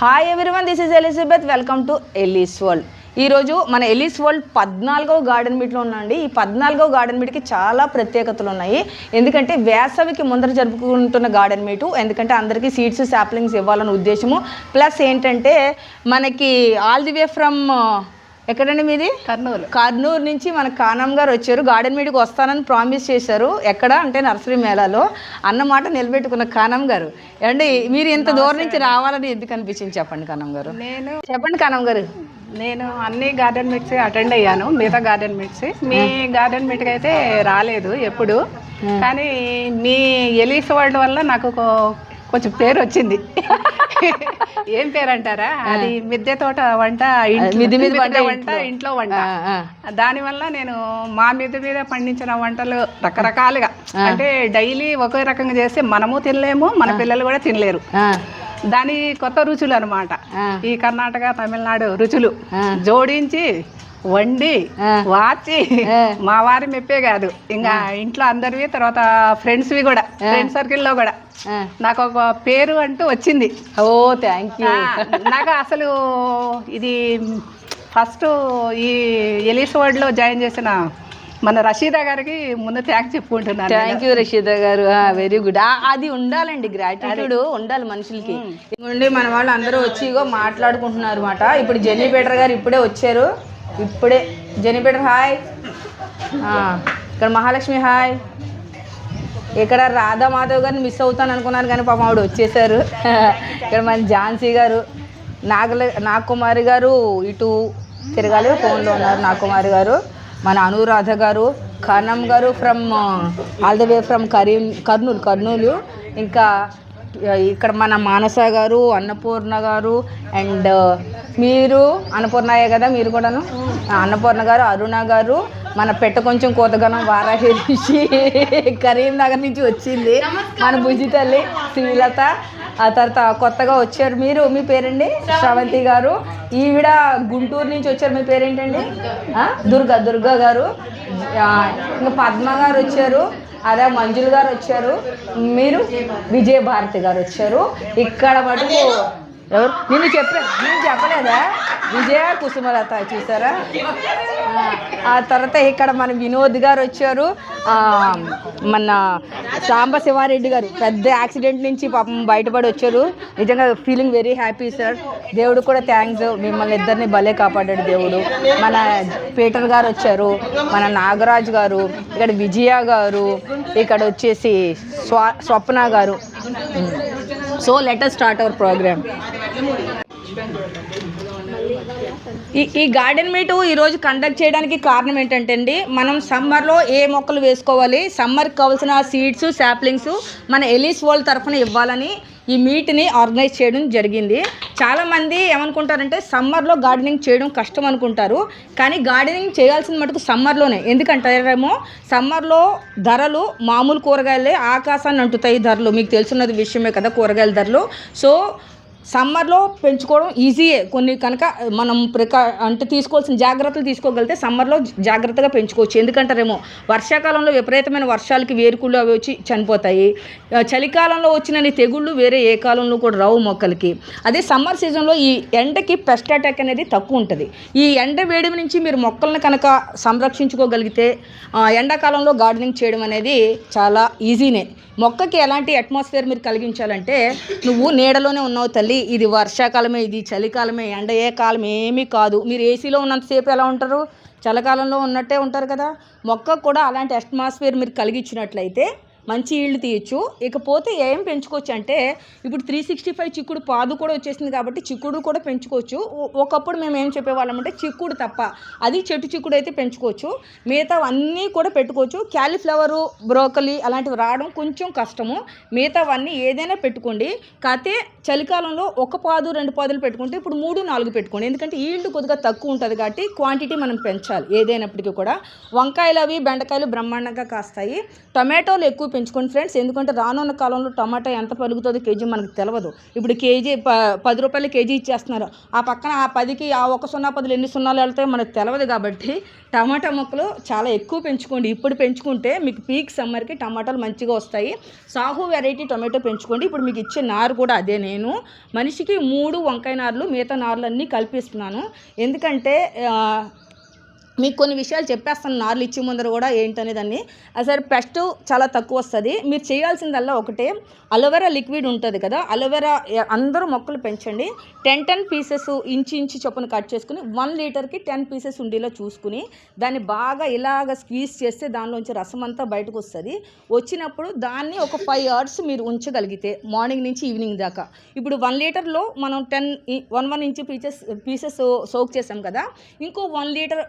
Hi everyone this is Elizabeth welcome to Ellie's world ఈరోజు మన Ellyse world పద్నాలుగవ garden మీట్లో ఉన్నాండి ఈ పద్నాలుగవ గార్డెన్ మీట్కి చాలా ప్రత్యేకతలు ఉన్నాయి. ఎందుకంటే వేసవికి ముందర జరుపుకుంటున్న గార్డెన్ మీటు ఎందుకంటే అందరికీ సీడ్స్ శాప్లింగ్స్ ఇవ్వాలన్న ఉద్దేశము. ప్లస్ ఏంటంటే మనకి ఆల్ ది వే ఫ్రమ్ ఎక్కడండి మీది? కర్నూలు. కర్నూలు నుంచి మన కానం గారు వచ్చారు. గార్డెన్ మీటికి వస్తానని ప్రామిస్ చేశారు. ఎక్కడ? అంటే నర్సరీ మేళాలో. అన్నమాట నిలబెట్టుకున్న కానం గారు. అండి మీరు ఇంత దూరం నుంచి రావాలని ఎందుకు అనిపించింది చెప్పండి కానం గారు? నేను చెప్పండి కానం గారు. నేను అన్ని గార్డెన్ మీట్స్ అటెండ్ అయ్యాను. మిగతా గార్డెన్ మీట్స్. మీ గార్డెన్ మీట్కి అయితే రాలేదు ఎప్పుడు. కానీ మీ ఎలీస్ వరల్డ్ వల్ల నాకు ఒక- కొంచెం పేరు వచ్చింది. ఏం పేరు అంటారా అది మిద్దె తోట వంట మిద్దె మీద వంట ఇంట్లో. వంట. దానివల్ల నేను మా మిద్దె మీద పండించిన వంటలు రకరకాలుగా. అంటే డైలీ ఒకే రకంగా చేస్తే మనము తినలేము మన పిల్లలు కూడా తినలేరు. దాని కొత్త రుచులు అనమాట. ఈ కర్ణాటక తమిళనాడు రుచులు. జోడించి వండి. వాచి. మా వారి మెప్పే కాదు. ఇంకా ఇంట్లో అందరివి తర్వాత ఫ్రెండ్స్వి కూడా ఫ్రెండ్ సర్కిల్లో కూడా. నాకు ఒక పేరు అంటూ వచ్చింది. ఓ థ్యాంక్ యూ నాకు అసలు ఇది ఫస్ట్ ఈ ఎలీస్ వర్డ్లో జాయిన్ చేసిన మన రషీదా గారికి ముందు థ్యాంక్స్ చెప్పుకుంటున్నాను థ్యాంక్ యూ రషీద గారు. వెరీ గుడ్ అది ఉండాలండి గ్రాటిట్యూడ్ ఉండాలి మనుషులకి. ఇదిగోండి మన వాళ్ళు అందరూ వచ్చి ఇగో మాట్లాడుకుంటున్నారు అనమాట ఇప్పుడు జెన్నీ పీటర్ గారు ఇప్పుడే వచ్చారు. ఇప్పుడే. Jenny hi. ఇక్కడ మహాలక్ష్మి హాయ్. ఇక్కడ రాధా మాధవ్ గారిని మిస్ అవుతాను అనుకున్నాను కానీ పాపం ఆవిడ వచ్చేసారు. ఇక్కడ మన ఝాన్సీ గారు నాగల నాగకుమారి గారు ఇటు తిరగాలి ఫోన్లో ఉన్నారు నాగకుమారి గారు. మన అనురాధ గారు కనం గారు from all the way from Karim Kurnool Kurnool. ఇంకా ఇక్కడ మన మానస గారు అన్నపూర్ణ గారు అండ్ మీరు అన్నపూర్ణయ్య కదా మీరు కూడాను? అన్నపూర్ణ గారు అరుణ గారు మన పెట్ట కొంచెం కోతగనం వారాహి కరీంనగర్ నుంచి వచ్చింది. మన బుజ్జి తల్లి శ్రీలత ఆ తర్వాత కొత్తగా వచ్చారు మీరు. మీ పేరండి? శ్రవంతి గారు. ఈవిడ గుంటూరు నుంచి వచ్చారు. మీ పేరేంటండి? దుర్గా. దుర్గా గారు. ఇంకా పద్మ గారు వచ్చారు. అదే మంజులు గారు వచ్చారు. మీరు విజయభారతి గారు వచ్చారు. ఇక్కడ మటుకు ఎవరు? నిన్ను చెప్పే నేను చెప్పలేదా? విజయ కుసుమలత చూసారా? ఆ, తర్వాత ఇక్కడ మన వినోద్ గారు వచ్చారు. మన సాంబశివారెడ్డి గారు. పెద్ద యాక్సిడెంట్ నుంచి పాపం బయటపడి వచ్చారు. నిజంగా ఫీలింగ్ వెరీ హ్యాపీ సార్ దేవుడు కూడా థ్యాంక్స్ మిమ్మల్ని ఇద్దరిని భలే కాపాడాడు దేవుడు. మన పీటర్ గారు వచ్చారు. మన నాగరాజ్ గారు. ఇక్కడ విజయ గారు. ఇక్కడ వచ్చేసి స్వ స్వప్న గారు. So let us start our program ఈ ఈ గార్డెన్ మీటు ఈరోజు కండక్ట్ చేయడానికి కారణం ఏంటంటే అండి మనం సమ్మర్లో ఏ మొక్కలు వేసుకోవాలి సమ్మర్కి కావాల్సిన సీడ్స్ శాప్లింగ్స్ మన ఎలీస్ వాళ్ళ తరఫున ఇవ్వాలని ఈ మీట్ని ఆర్గనైజ్ చేయడం జరిగింది. చాలామంది ఏమనుకుంటారంటే సమ్మర్లో గార్డెనింగ్ చేయడం కష్టం అనుకుంటారు. కానీ గార్డెనింగ్ చేయాల్సిన మటుకు సమ్మర్లోనే ఎందుకంటారేమో సమ్మర్లో ధరలు మామూలు కూరగాయలే ఆకాశాన్ని అంటుతాయి ధరలు. మీకు తెలుసున్నది విషయమే కదా కూరగాయల ధరలు. సో సమ్మర్లో పెంచుకోవడం ఈజీయే కొన్ని కనుక మనం ప్రికా అంటే తీసుకోవాల్సిన జాగ్రత్తలు తీసుకోగలిగితే సమ్మర్లో జాగ్రత్తగా పెంచుకోవచ్చు. ఎందుకంటారేమో వర్షాకాలంలో విపరీతమైన వర్షాలకి వేరుకుళ్ళు అవి వచ్చి చనిపోతాయి. చలికాలంలో వచ్చిన తెగుళ్ళు వేరే ఏ కాలంలో కూడా రావు మొక్కలకి. అదే సమ్మర్ సీజన్లో ఈ ఎండకి పెస్ట్ అటాక్ అనేది తక్కువ ఉంటుంది. ఈ ఎండ వేడిమి నుంచి మీరు మొక్కలను కనుక సంరక్షించుకోగలిగితే ఎండాకాలంలో గార్డెనింగ్ చేయడం అనేది చాలా ఈజీనే. మొక్కకి ఎలాంటి అట్మాస్ఫియర్ మీరు కలిగించాలంటే నువ్వు నీడలోనే ఉన్నావు తల్లి. ఇది వర్షాకాలమే ఇది చలికాలమే ఎండ ఏ కాలం ఏమీ కాదు. మీరు ఏసీలో ఉన్నంతసేపు ఎలా ఉంటారు? చలికాలంలో ఉన్నట్టే ఉంటారు కదా? మొక్కకు కూడా అలాంటి అట్మాస్ఫియర్ మీరు కలిగించినట్లయితే మంచి ఇళ్ళు తీయచ్చు. ఇకపోతే ఏం పెంచుకోవచ్చు అంటే ఇప్పుడు త్రీ సిక్స్టీ ఫైవ్ చిక్కుడు పాదు కూడా వచ్చేసింది కాబట్టి చిక్కుడు కూడా పెంచుకోవచ్చు. ఒకప్పుడు మేము ఏం చెప్పేవాళ్ళం అంటే చిక్కుడు తప్ప అది చెట్టు చిక్కుడు అయితే పెంచుకోవచ్చు. మిగతా అన్నీ కూడా పెట్టుకోవచ్చు. క్యాలీఫ్లవరు బ్రోకలీ అలాంటివి రావడం కొంచెం కష్టము. మిగతావన్నీ ఏదైనా పెట్టుకోండి. కాకపోతే చలికాలంలో ఒక పాదు రెండు పాదులు పెట్టుకుంటే ఇప్పుడు మూడు నాలుగు పెట్టుకోండి. ఎందుకంటే ఈల్డ్ కొద్దిగా తక్కువ ఉంటుంది కాబట్టి క్వాంటిటీ మనం పెంచాలి ఏదైనప్పటికీ కూడా. వంకాయలు అవి బెండకాయలు బ్రహ్మాండంగా కాస్తాయి. టమాటోలు ఎక్కువ పెంచుకోండి ఫ్రెండ్స్. ఎందుకంటే రానున్న కాలంలో టమాటా ఎంత పలుకుతుందో కేజీ మనకు తెలియదు ఇప్పుడు కేజీ ప పది రూపాయలు కేజీ ఇచ్చేస్తున్నారు. ఆ పక్కన ఆ పదికి ఆ ఒక సున్నా పదులు ఎన్ని సున్నాలు వెళ్తాయో మనకు తెలియదు కాబట్టి టమాటా మొక్కలు చాలా ఎక్కువ పెంచుకోండి. ఇప్పుడు పెంచుకుంటే మీకు పీక్ సమ్మర్కి టమాటాలు మంచిగా వస్తాయి. సాహు వెరైటీ టొమాటో పెంచుకోండి. ఇప్పుడు మీకు ఇచ్చే నారు కూడా అదే నేను. మనిషికి మూడు వంకాయ నార్లు మిగతా నార్లు అన్నీ కలిపిస్తున్నాను. ఎందుకంటే మీకు కొన్ని విషయాలు చెప్పేస్తాను. నార్లు ఇచ్చే ముందర కూడా ఏంటనేది దాన్ని అసలు పెస్ట్ చాలా తక్కువ వస్తుంది. మీరు చేయాల్సిందల్లా ఒకటే. అలోవెరా లిక్విడ్ ఉంటుంది కదా అలోవెరా అందరూ మొక్కలు పెంచండి. Ten ten pieces inch inch చొప్పున కట్ చేసుకుని వన్ లీటర్కి టెన్ పీసెస్ ఉండేలా చూసుకుని దాన్ని బాగా ఇలాగ స్క్వీజ్ చేస్తే దానిలోంచి రసం అంతా బయటకు వస్తుంది. వచ్చినప్పుడు దాన్ని ఒక ఫైవ్ అవర్స్ మీరు ఉంచగలిగితే మార్నింగ్ నుంచి ఈవినింగ్ దాకా. ఇప్పుడు వన్ లీటర్లో మనం ten one one inch pieces pieces soak చేసాం కదా ఇంకో వన్ లీటర్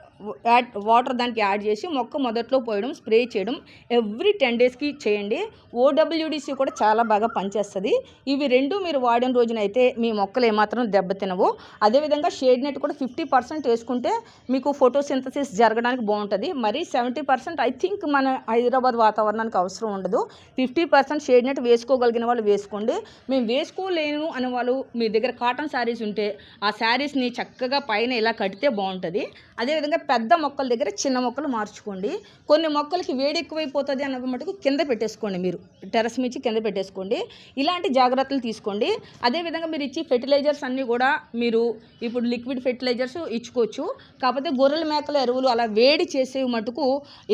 యాడ్ వాటర్ దానికి యాడ్ చేసి మొక్క మొదట్లో పోయడం స్ప్రే చేయడం ఎవ్రీ టెన్ డేస్కి చేయండి. ఓడబ్ల్యూడిసి కూడా చాలా బాగా పనిచేస్తుంది. ఇవి రెండు మీరు వాడిన రోజునైతే మీ మొక్కలు ఏమాత్రం దెబ్బతినవు. అదేవిధంగా షేడ్ నెట్ కూడా ఫిఫ్టీ పర్సెంట్ వేసుకుంటే మీకు ఫోటోసింథసిస్ జరగడానికి బాగుంటుంది. మరి సెవెంటీ పర్సెంట్ ఐ థింక్ మన హైదరాబాద్ వాతావరణానికి అవసరం ఉండదు. ఫిఫ్టీ పర్సెంట్ షేడ్ నెట్ వేసుకోగలిగిన వాళ్ళు వేసుకోండి. మేము వేసుకోలేను అనే వాళ్ళు మీ దగ్గర కాటన్ శారీస్ ఉంటే ఆ శారీస్ని చక్కగా పైన ఇలా కడితే బాగుంటుంది. అదేవిధంగా పెద్ద మొక్కల దగ్గర చిన్న మొక్కలు మార్చుకోండి. కొన్ని మొక్కలకి వేడి ఎక్కువైపోతుంది అన్న మటుకు కింద పెట్టేసుకోండి మీరు. టెరస్ మించి కింద పెట్టేసుకోండి. ఇలాంటి జాగ్రత్తలు తీసుకోండి. అదేవిధంగా మీరు ఇచ్చి ఫెర్టిలైజర్స్ అన్నీ కూడా మీరు ఇప్పుడు లిక్విడ్ ఫెర్టిలైజర్స్ ఇచ్చుకోవచ్చు. కాకపోతే గొర్రెల మేకల ఎరువులు అలా వేడి చేసే మటుకు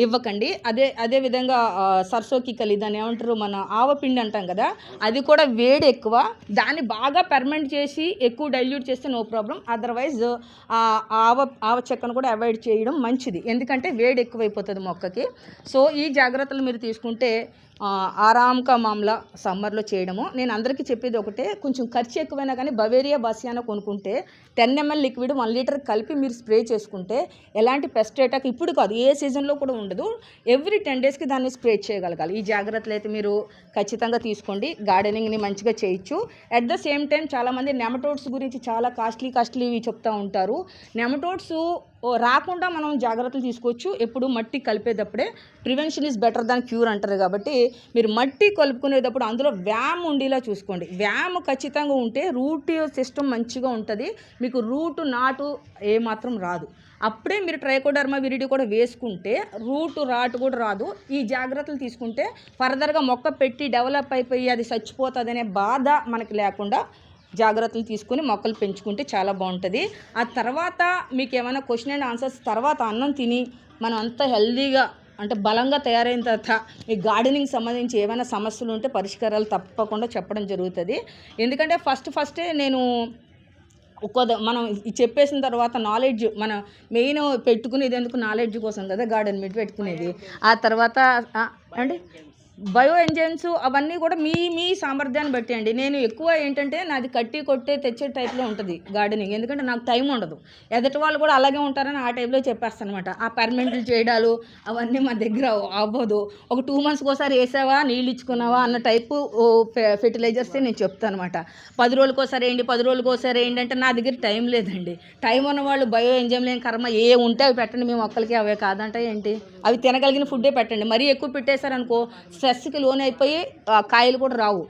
ఇవ్వకండి. అదే అదే విధంగా సర్సోకి కలి దాన్ని ఏమంటారు? మన ఆవపిండి అంటాం కదా అది కూడా వేడి ఎక్కువ. దాన్ని బాగా పెర్మెంట్ చేసి ఎక్కువ డైల్యూట్ చేస్తే నో ప్రాబ్లం. అదర్వైజ్ ఆవ ఆవ చెక్కను కూడా అవాయిడ్ చేయడం మంచిది. ఎందుకంటే వేడి ఎక్కువైపోతుంది మొక్కకి. సో ఈ జాగ్రత్తలు మీరు తీసుకుంటే ఆరామ్ కా మామ్లా సమ్మర్లో చేయడము. నేను అందరికీ చెప్పేది ఒకటే కొంచెం ఖర్చు ఎక్కువైనా కానీ బవేరియా బాసియానా కొనుక్కుంటే ten ml liquid one litre కలిపి మీరు స్ప్రే చేసుకుంటే ఎలాంటి పెస్ట్ అటాక్ ఇప్పుడు కాదు ఏ సీజన్లో కూడా ఉండదు. ఎవ్రీ టెన్ డేస్కి దాన్ని స్ప్రే చేయగలగాలి. ఈ జాగ్రత్తలు అయితే మీరు ఖచ్చితంగా తీసుకోండి. గార్డెనింగ్ని మంచిగా చేయొచ్చు. అట్ ద సేమ్ టైం చాలామంది నెమటోడ్స్ గురించి చాలా కాస్ట్లీ కాస్ట్లీవి చెప్తూ ఉంటారు. నెమటోడ్స్ రాకుండా మనం జాగ్రత్తలు తీసుకోవచ్చు. ఎప్పుడు మట్టి కలిపేటప్పుడే prevention is better than cure అంటారు కాబట్టి మీరు మట్టి కలుపుకునేటప్పుడు అందులో వ్యామ్ ఉండేలా చూసుకోండి. వ్యామ్ ఖచ్చితంగా ఉంటే రూట్ సిస్టమ్ మంచిగా ఉంటుంది. మీకు రూట్ నాటు ఏమాత్రం రాదు. అప్పుడే మీరు ట్రైకోడర్మా విరిడి కూడా వేసుకుంటే రూట్ రాటు కూడా రాదు. ఈ జాగ్రత్తలు తీసుకుంటే ఫర్దర్గా మొక్క పెట్టి డెవలప్ అయిపోయి అది చచ్చిపోతుంది అనే బాధ మనకి లేకుండా జాగ్రత్తలు తీసుకుని మొక్కలు పెంచుకుంటే చాలా బాగుంటుంది. ఆ తర్వాత మీకు ఏమైనా క్వశ్చన్ అండ్ ఆన్సర్స్ తర్వాత అన్నం తిని మనం అంత హెల్దీగా అంటే బలంగా తయారైన తర్వాత ఈ గార్డెనింగ్ సంబంధించి ఏమైనా సమస్యలు ఉంటే పరిష్కారాలు తప్పకుండా చెప్పడం జరుగుతుంది. ఎందుకంటే ఫస్ట్ ఫస్టే నేను ఒక్కో మనం చెప్పేసిన తర్వాత నాలెడ్జ్ మన మెయిన్ పెట్టుకునేది ఎందుకు నాలెడ్జ్ కోసం కదా గార్డెన్ మీద పెట్టుకునేది. ఆ తర్వాత అంటే బయో ఎంజైమ్స్ అవన్నీ కూడా మీ మీ సామర్థ్యాన్ని బట్టి అండి. నేను ఎక్కువ ఏంటంటే నాది కట్టి కొట్టే తెచ్చే టైప్లో ఉంటుంది గార్డెనింగ్. ఎందుకంటే నాకు టైం ఉండదు. ఎదటి వాళ్ళు కూడా అలాగే ఉంటారని ఆ టైప్లో చెప్పేస్తాను అనమాట ఆ పర్మనెంట్లు చేయడాలు అవన్నీ మా దగ్గర అవ్వదు. ఒక టూ మంత్స్కి ఒకసారి వేసావా నీళ్ళు ఇచ్చుకున్నావా అన్న టైపు ఫెర్టిలైజర్స్ నేను చెప్తాను అనమాట పది రోజులకి ఒకసారి వేయండి పది రోజులకి ఒకసారి వేయండి అంటే నా దగ్గర టైం లేదండి. టైం ఉన్న వాళ్ళు బయో ఎంజైమ్ లేని కర్మ ఏ ఉంటే అవి పెట్టండి. మేము మొక్కలకి అవే కాదంటే ఏంటి? అవి తినగలిగిన ఫుడ్డే పెట్టండి. మరీ ఎక్కువ పెట్టేశారనుకో స్ట్రెస్కి లోన్ అయిపోయి కాయలు కూడా రావు.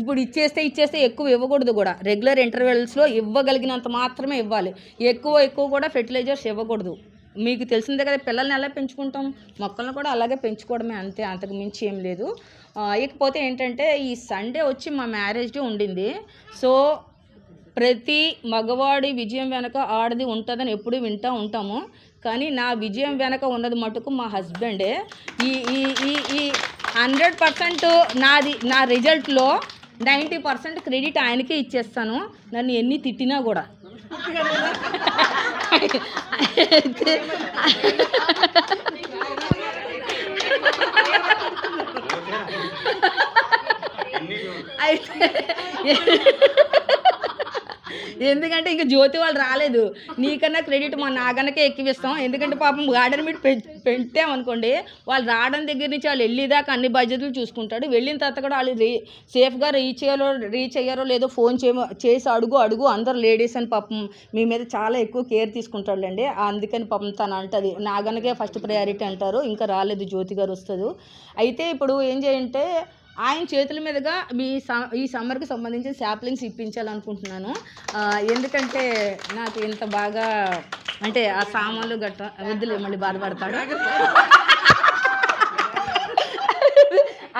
ఇప్పుడు ఇచ్చేస్తే ఇచ్చేస్తే ఎక్కువ ఇవ్వకూడదు కూడా. రెగ్యులర్ ఇంటర్వెల్స్లో ఇవ్వగలిగినంత మాత్రమే ఇవ్వాలి. ఎక్కువ ఎక్కువ కూడా ఫెర్టిలైజర్స్ ఇవ్వకూడదు. మీకు తెలిసిందే కదా పిల్లల్ని ఎలా పెంచుకుంటాం? మొక్కలను కూడా అలాగే పెంచుకోవడమే అంతే అంతకు మించి ఏం లేదు. ఇకపోతే ఏంటంటే ఈ సండే వచ్చి మా మ్యారేజ్ డే ఉండింది. సో ప్రతి మగవాడి విజయం వెనక ఆడది ఉంటుందని ఎప్పుడూ వింటూ ఉంటాము. కానీ నా విజయం వెనక ఉన్నది మటుకు మా హస్బెండే ఈ ఈ ఈ హండ్రెడ్ పర్సెంట్ నాది నా రిజల్ట్లో నైంటీ పర్సెంట్ క్రెడిట్ ఆయనకే ఇచ్చేస్తాను. నన్ను ఎన్ని తిట్టినా కూడా. అయితే ఎందుకంటే ఇంకా జ్యోతి వాళ్ళు రాలేదు. నీకన్నా క్రెడిట్ మా నాగనకే ఎక్కివిస్తాం. ఎందుకంటే పాపం గార్డెన్ మీట్ పెట్టామనుకోండి వాళ్ళు రావడం దగ్గర నుంచి వాళ్ళు వెళ్ళేదాకా అన్ని బాధ్యతలు చూసుకుంటాడు. వెళ్ళిన తర్వాత కూడా వాళ్ళు రీ సేఫ్గా రీచ్ చేయాలో రీచ్ అయ్యారో లేదో ఫోన్ చే చేసి అడుగు అడుగు. అందరు లేడీస్ అని పాపం మీ మీద చాలా ఎక్కువ కేర్ తీసుకుంటాడులేండి. అందుకని పాపం తను అంటది నాగనకే ఫస్ట్ ప్రయారిటీ అంటారు. ఇంకా రాలేదు జ్యోతి గారు వస్తుంది. అయితే ఇప్పుడు ఏం చేయంటే ఆయన చేతుల మీదుగా మీ స- ఈ సమ్మర్కి సంబంధించిన శాప్లింగ్స్ ఇప్పించాలనుకుంటున్నాను. ఎందుకంటే నాకు ఇంత బాగా అంటే ఆ సామాన్లు గట్ట వద్దులే మళ్ళీ బాధపడతాడు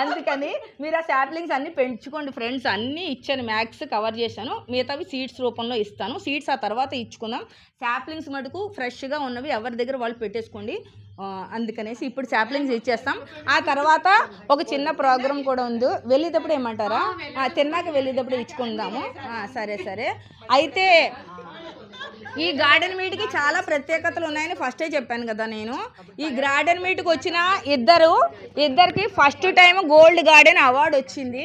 అందుకని మీరు ఆ శాప్లింగ్స్ అన్నీ పెంచుకోండి ఫ్రెండ్స్. అన్నీ ఇచ్చాను. మ్యాక్స్ కవర్ చేశాను. మిగతావి సీడ్స్ రూపంలో ఇస్తాను. సీడ్స్ ఆ తర్వాత ఇచ్చుకుందాం. శాప్లింగ్స్ మటుకు ఫ్రెష్గా ఉన్నవి ఎవరి దగ్గర వాళ్ళు పెట్టేసుకోండి. అందుకనేసి ఇప్పుడు శాప్లింగ్స్ ఇచ్చేస్తాం. ఆ తర్వాత ఒక చిన్న ప్రోగ్రామ్ కూడా ఉంది. వెళ్ళేటప్పుడు ఏమంటారా? తిన్నాక వెళ్ళేటప్పుడు ఇచ్చుకుందాము. సరే సరే. అయితే ఈ గార్డెన్ మీట్కి చాలా ప్రత్యేకతలు ఉన్నాయని ఫస్టే చెప్పాను కదా నేను. ఈ గార్డెన్ మీట్కి వచ్చిన ఇద్దరు ఇద్దరికి first time gold garden award వచ్చింది.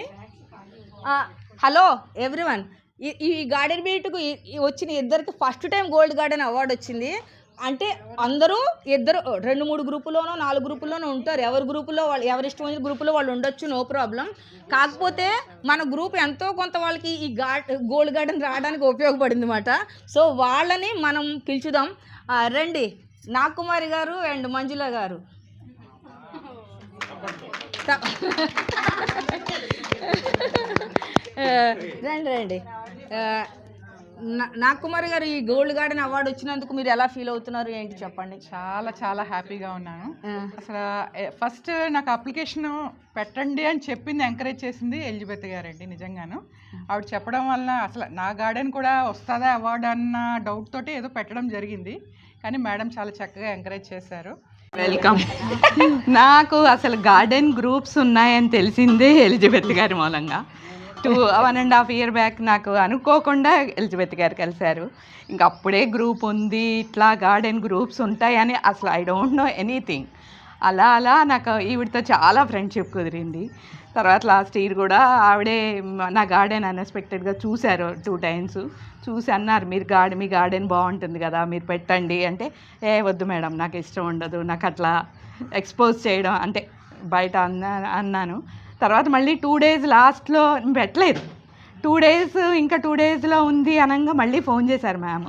Hello everyone. ఈ ఈ గార్డెన్ మీట్కు వచ్చిన ఇద్దరికి first time gold garden award వచ్చింది. అంటే అందరూ ఇద్దరు రెండు మూడు గ్రూపులోనో నాలుగు గ్రూపుల్లోనో ఉంటారు. ఎవరి గ్రూపులో వాళ్ళు ఎవరి ఇష్టం వచ్చిన గ్రూపులో వాళ్ళు ఉండొచ్చు నో ప్రాబ్లం. కాకపోతే మన గ్రూప్ ఎంతో కొంత వాళ్ళకి ఈ గార్డ్ గోల్డ్ గార్డెన్ రావడానికి ఉపయోగపడింది అనమాట సో వాళ్ళని మనం పిలుచుదాం. రండి. నాగకుమారి గారు అండ్ మంజుల గారు. రండి రండి. నాగకుమారి గారు ఈ గోల్డ్ గార్డెన్ అవార్డు వచ్చినందుకు మీరు ఎలా ఫీల్ అవుతున్నారు ఏంటి చెప్పండి? చాలా చాలా హ్యాపీగా ఉన్నాను. అసలు ఫస్ట్ నాకు అప్లికేషన్ పెట్టండి అని చెప్పింది ఎంకరేజ్ చేసింది ఎలిజబెత్ గారండి నిజంగాను. ఆవిడ చెప్పడం వల్ల అసలు నా గార్డెన్ కూడా వస్తుందా అవార్డు అన్న డౌట్ తోటి ఏదో పెట్టడం జరిగింది. కానీ మేడం చాలా చక్కగా ఎంకరేజ్ చేశారు. వెల్కమ్ నాకు అసలు గార్డెన్ గ్రూప్స్ ఉన్నాయని తెలిసిందే ఎలిజబెత్ గారి మూలంగా. Two one and half year back నాకు అనుకోకుండా ఎలిజబెత్ గారు కలిశారు. ఇంకా అప్పుడే గ్రూప్ ఉంది ఇట్లా గార్డెన్ గ్రూప్స్ ఉంటాయని అసలు ఐ డోంట్ నో ఎనీథింగ్ అలా అలా నాకు ఈవిడతో చాలా ఫ్రెండ్షిప్ కుదిరింది. తర్వాత లాస్ట్ ఇయర్ కూడా ఆవిడే నా గార్డెన్ అన్ఎక్స్పెక్టెడ్గా చూశారు టూ టైమ్స్ చూసి అన్నారు మీరు గార్డెన్ మీ గార్డెన్ బాగుంటుంది కదా మీరు పెట్టండి. అంటే ఏ వద్దు మేడం నాకు ఇష్టం ఉండదు నాకు అట్లా ఎక్స్పోజ్ చేయడం. అంటే బయట అన్నా అన్నాను. తర్వాత మళ్ళీ టూ డేస్ లాస్ట్లో పెట్టలేదు. టూ డేస్ ఇంకా టూ డేస్లో ఉంది అనగా మళ్ళీ ఫోన్ చేశారు మ్యామ్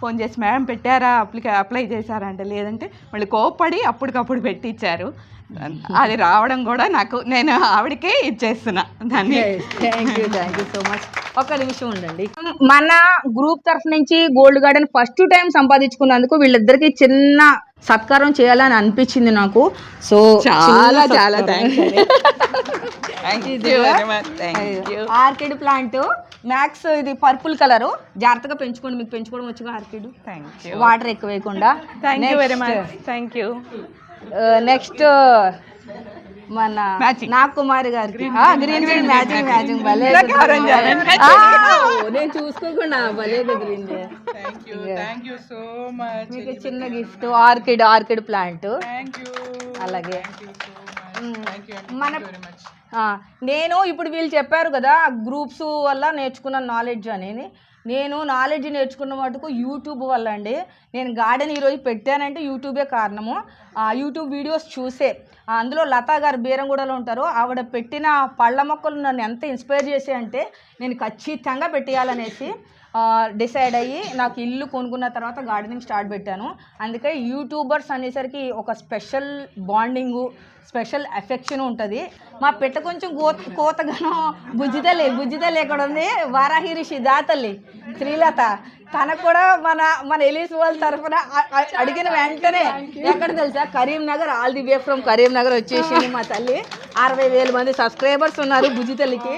ఫోన్ చేసి మేడం పెట్టారా? అప్లికే అప్లై చేశారా? అంటే లేదంటే మళ్ళీ కోప్పడి అప్పటికప్పుడు పెట్టించారు అది రావడం కూడా నాకు నేను ఆవిడకే ఇచ్చేస్తున్నా. దాన్ని thank you thank you so much ఒక్క నిమిషం ఉండండి. మన గ్రూప్ తరఫు నుంచి గోల్డ్ గార్డెన్ ఫస్ట్ టైం సంపాదించుకున్నందుకు వీళ్ళిద్దరికి చిన్న సత్కారం చేయాలని అనిపించింది నాకు. సో చాలా చాలా ఆర్కిడ్ ప్లాంట్. మ్యాక్స్ ఇది పర్పుల్ కలర్. జాగ్రత్తగా పెంచుకోండి మీకు పెంచుకోవడం వచ్చుగా ఆర్కిడ్. థ్యాంక్ యూ వాటర్ ఎక్కువ వేయకుండా. Thank you very much thank you next మన Matching. నాగ్ కుమారి గారికి గ్రీన్ గ్రీన్ మ్యాచింగ్ మ్యాచింగ్ భలే నేను చూసుకోకుండా సో మచ్ మీకు చిన్న గిఫ్ట్ ఆర్కిడ్ ఆర్కిడ్ ప్లాంట్ అలాగే. యూ మన ఆ, నేను ఇప్పుడు వీళ్ళు చెప్పారు కదా గ్రూప్స్ వల్ల నేర్చుకున్న నాలెడ్జ్ అనేది. నేను నాలెడ్జ్ నేర్చుకున్న మటుకు యూట్యూబ్ వల్ల అండి నేను గార్డెన్ ఈరోజు పెట్టానంటే యూట్యూబే కారణము. ఆ యూట్యూబ్ వీడియోస్ చూసే. అందులో లతా గారు బీరంగూడలో ఉంటారు. ఆవిడ పెట్టిన పళ్ళ మొక్కలు నన్ను ఎంత ఇన్స్పైర్ చేసి అంటే నేను ఖచ్చితంగా పెట్టేయాలనేసి. డిసైడ్ అయ్యి నాకు ఇల్లు కొనుక్కున్న తర్వాత గార్డెనింగ్ స్టార్ట్ పెట్టాను. అందుకే యూట్యూబర్స్ అనేసరికి ఒక స్పెషల్ బాండింగు స్పెషల్ ఎఫెక్షన్ ఉంటుంది. మా పెట్ట కొంచెం కోత కోతగానో బుజ్జితల్లి బుజ్జితల్లి ఎక్కడ ఉంది. వారాహి రిషి దాతల్లి శ్రీలత తనకు కూడా మన మన ఎలీస్ వాళ్ళ తరఫున అడిగిన వెంటనే ఎక్కడ తెలుసా? Karimnagar all the way from Karimnagar వచ్చేసింది మా తల్లి. అరవై వేల మంది సబ్స్క్రైబర్స్ ఉన్నారు బుజ్జితల్లికి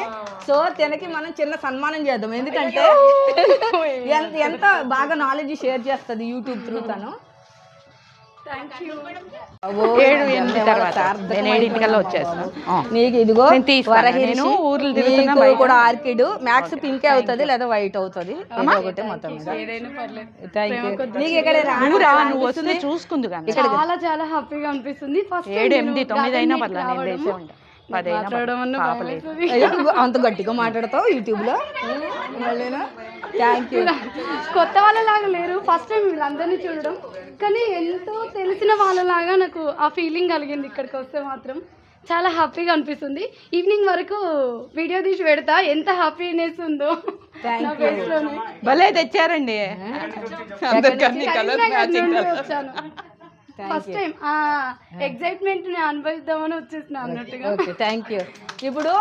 సో తనకి మనం చిన్న సన్మానం చేద్దాం. ఎందుకంటే ఎంత ఎంత బాగా నాలెడ్జ్ షేర్ చేస్తుంది యూట్యూబ్ త్రూ తను. ఏడు ఎనిమిది తర్వాత. నేను ఏడింటికల్లా వచ్చేస్తాను నీకు ఇదిగో నేను తీస్తాను. వరహి నేను రిషి, ఊర్లు తిరుగుతున్నా నీకు బయట. కూడా ఆర్కిడ్ మ్యాక్స్ పింకే అవుతుంది లేదా వైట్ అవుతుంది? ఒకటి మొత్తం మీద థ్యాంక్ యూ నీకు ఇక్కడ ఊరా నువ్వు వస్తే చూసుకుందు కానీ చాలా చాలా హ్యాపీగా అనిపిస్తుంది. ఏడు ఎనిమిది తొమ్మిది అయినా పర్లేదు అంత గట్టిగా మాట్లాడతావు యూట్యూబ్లో థ్యాంక్ యూ కొత్త వాళ్ళలాగా లేరు. ఫస్ట్ టైం వీళ్ళందరినీ చూడడం. కానీ ఎంతో తెలిసిన వాళ్ళలాగా నాకు ఆ ఫీలింగ్ కలిగింది ఇక్కడికి వస్తే మాత్రం. చాలా హ్యాపీగా అనిపిస్తుంది. ఈవినింగ్ వరకు వీడియో తీసి పెడతా. ఎంత హ్యాపీనెస్ ఉందో. భలే తెచ్చారండి. వచ్చాను. ఫస్ట్ టైం ఆ ఎగ్జైట్మెంట్ని అనుభవిద్దామని వచ్చేసిన అన్నట్టుగా. ఓకే థ్యాంక్ యూ ఇప్పుడు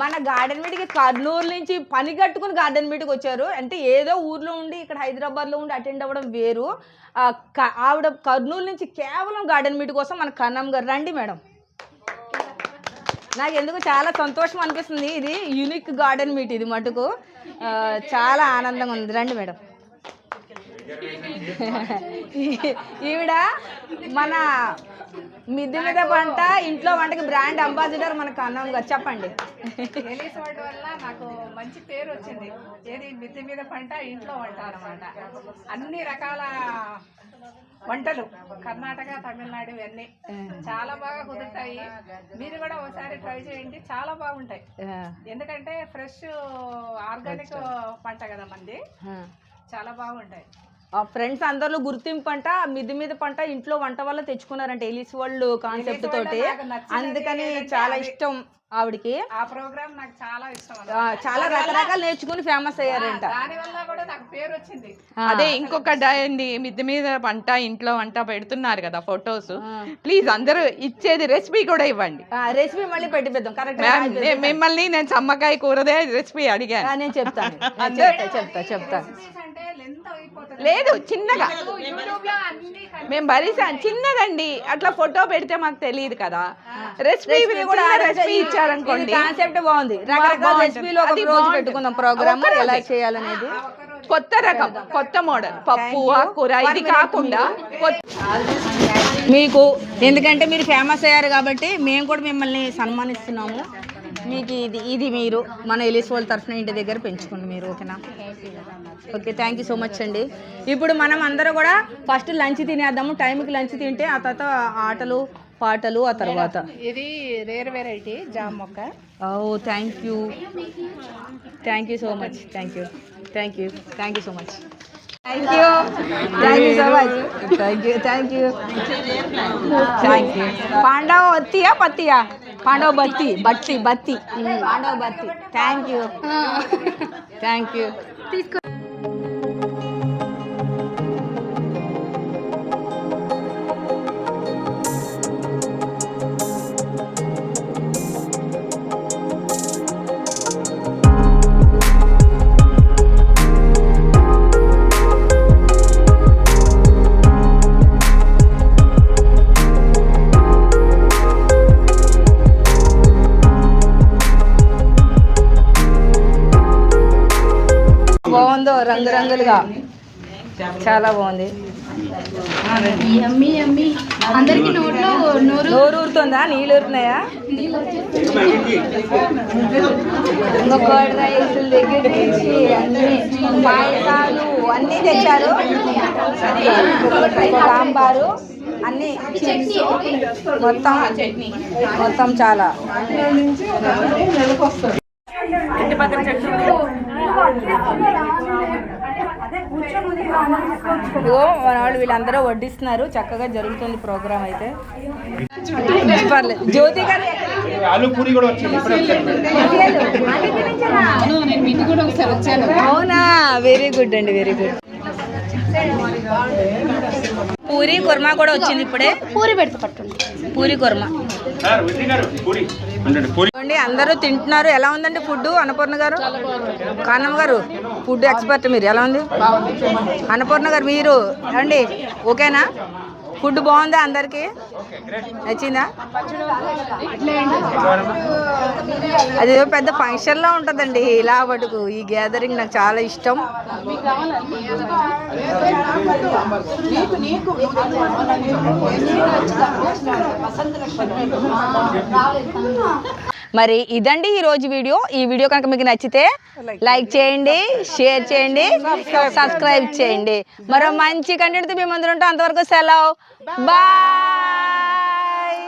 మన గార్డెన్ మీట్కి కర్నూలు నుంచి పని కట్టుకుని గార్డెన్ మీట్కి వచ్చారు. అంటే ఏదో ఊర్లో ఉండి ఇక్కడ హైదరాబాద్లో ఉండి అటెండ్ అవ్వడం వేరు. ఆవిడ కర్నూలు నుంచి కేవలం గార్డెన్ మీట్ కోసం మన కన్నం గారు రండి మేడం. నాకు ఎందుకు చాలా సంతోషం అనిపిస్తుంది. ఇది యూనిక్ గార్డెన్ మీట్ ఇది మటుకు. చాలా ఆనందంగా ఉంది. రండి మేడం. ఈవిడ మన మిద్దె మీద పంట ఇంట్లో వంటకి బ్రాండ్ అంబాసిడర్ మన కన్నం గారు. చెప్పండి. వాటి వల్ల నాకు మంచి పేరు వచ్చింది. ఏది? మిద్దె మీద పంట ఇంట్లో వంట అనమాట అన్ని రకాల వంటలు కర్ణాటక తమిళనాడు ఇవన్నీ చాలా బాగా కుదురుతాయి. మీరు కూడా ఒకసారి ట్రై చేయండి. చాలా బాగుంటాయి. ఎందుకంటే ఫ్రెష్ ఆర్గానిక్ పంట కదా మంది. చాలా బాగుంటాయి. ఫ్రెండ్స్ అందరిలో గుర్తింపు అంట మిద్దె మీద పంట ఇంట్లో వంట వల్ల తెచ్చుకున్నారంట. ఎలిస్ వాళ్ళు కాన్సెప్ట్ తోటి. అందుకని చాలా ఇష్టం. ఆవిడకి. ఆ ప్రోగ్రామ్ నాకు చాలా ఇష్టం. చాలా రకరకాలు నేర్చుకుని ఫేమస్ అయ్యారంట. దాని వల్ల కూడా నాకు పేరు వచ్చింది అదే ఇంకొక అండి మిద్దె మీద వంట ఇంట్లో వంట పెడుతున్నారు కదా ఫొటోస్. ప్లీజ్ అందరూ ఇచ్చేది రెసిపీ కూడా ఇవ్వండి. రెసిపీ మళ్ళీ పెట్టి పెద్దాం కరెక్ట్ మ్యామ్ నే- మిమ్మల్ని నేను సమ్మకాయ కూరదే రెసిపీ అడిగాను. నేను చెప్తాను. చెప్తా చెప్తా లేదు చిన్నగా. యూట్యూబ్లో అన్ని మేము భరిసాం చిన్నదండి. అట్లా ఫోటో పెడితే మాకు తెలియదు కదా. రెసిపీ కూడా రెసిపీ ఇచ్చారనుకోండి కాన్సెప్ట్ బాగుంది. రకరకాల. రెసిపీలు ఒక రోజు. పెట్టుకుందాం ప్రోగ్రామ్ ఎలా. చేయాలనేది. కొత్త రకం కొత్త మోడల్ పప్పు ఆకుకూర ఇది కాకుండా మీకు ఎందుకంటే మీరు ఫేమస్ అయ్యారు కాబట్టి మేము కూడా మిమ్మల్ని సన్మానిస్తున్నాము. మీకు ఇది ఇది మీరు మన ఎలిస్ వాళ్ళ తరఫున ఇంటి దగ్గర పెంచుకోండి మీరు ఓకేనా? Okay thank you so much అండి. ఇప్పుడు మనం అందరూ కూడా ఫస్ట్ లంచ్ తినేద్దాము టైంకి లంచ్ తింటే ఆ తర్వాత ఆటలు పాటలు ఆ తర్వాత. ఇది రేర్ వెరైటీ జామ్ మొక్క. ఓ thank you thank you so much thank you thank you thank you so much thank you thank you so much thank you thank you thank you పాండవ వత్తియా పత్తియా పాండవ బత్తి బత్తి బత్తి పాండవ బత్తి థ్యాంక్ యూ థ్యాంక్ యూ బాగుందో రంగురంగులుగా. చాలా బాగుంది. అందరికి నోట్లో నోరు నోరు ఊరుతుందా? నీళ్ళు ఊరుతున్నాయా? ఇంకా కర్డ్ రైస్ దగ్గర నుంచి అన్ని పాయసాలు అన్నీ తెచ్చారు. సాంబారు అన్ని మొత్తం మొత్తం చాలా. ఇదిగో మన వాళ్ళు వీళ్ళందరూ వడ్డిస్తున్నారు. చక్కగా జరుగుతుంది ప్రోగ్రామ్ అయితే. పర్లేదు. జ్యోతి గారు. అవునా? వెరీ గుడ్ అండి వెరీ గుడ్ పూరి కుర్మా కూడా వచ్చింది ఇప్పుడే. పూరి పెడతా పట్టండి. పూరి కుర్మా. చూడండి అందరూ తింటున్నారు. ఎలా ఉందండి ఫుడ్ అన్నపూర్ణ గారు? కానమ్మ గారు ఫుడ్ ఎక్స్పర్ట్ మీరు. ఎలా ఉంది? అన్నపూర్ణ గారు మీరు అండి ఓకేనా? ఫుడ్ బాగుందా అందరికి? నచ్చిందా? అది పెద్ద ఫంక్షన్లా ఉంటుందండి ఇలా పట్టుకు ఈ గ్యాదరింగ్ నాకు చాలా ఇష్టం. మరి ఇదండి ఈ రోజు వీడియో. ఈ వీడియో కనుక మీకు నచ్చితే లైక్ చేయండి షేర్ చేయండి సబ్స్క్రైబ్ చేయండి. మరో మంచి కంటెంట్తో మేము అందరం ఉంటాం అంతవరకు సెలవు. బాయ్